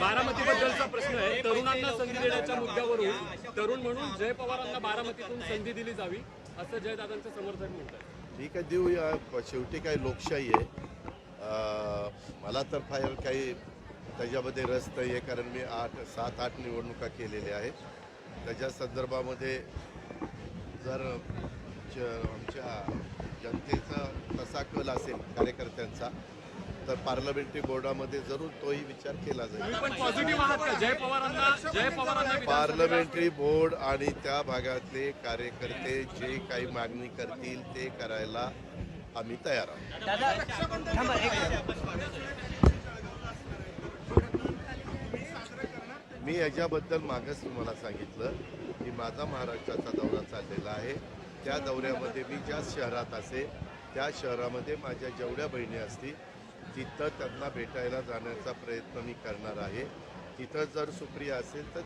बारामतीबद्दलचा प्रश्न आहे. तरुणांना संधी देण्याच्या मुद्द्यावरून तरुण म्हणून जय पवारांना बारामतीतून संधी दिली जावी असं जयदादांचं समर्थन म्हणतात. ठीक आहे देऊया शेवटी काही लोकशाही आहे. मला तर फार काही त्याच्यामध्ये रस नाही आहे कारण मी आठ सात आठ निवडणुका केलेल्या आहेत. त्याच्या संदर्भामध्ये जर आमच्या जनतेचा तसा कल असेल कार्यकर्त्यांचा तर पार्लमेंटरी बोर्डामध्ये जरूर तोही विचार केला जाईल. तुम्ही पण पॉझिटिव्ह आहात का? जय पवारांना जय पवारांना विधानसभेला- पार्लमेंटरी बोर्ड आणि त्या भागातले कार्यकर्ते जे काही मागणी करतील ते करायला आम्ही तयार आहोत. मी याच्याबद्दल मागच तुम्हाला सांगितलं की माझा महाराष्ट्राचा दौरा चाललेला आहे. त्या दौऱ्यामध्ये मी ज्या शहरात असेल त्या शहरामध्ये माझ्या जेवढ्या बहिणी असतील तिथं त्यांना भेटायला जाण्याचा प्रयत्न मी करणार आहे. तिथं जर सुप्रिया असेल तर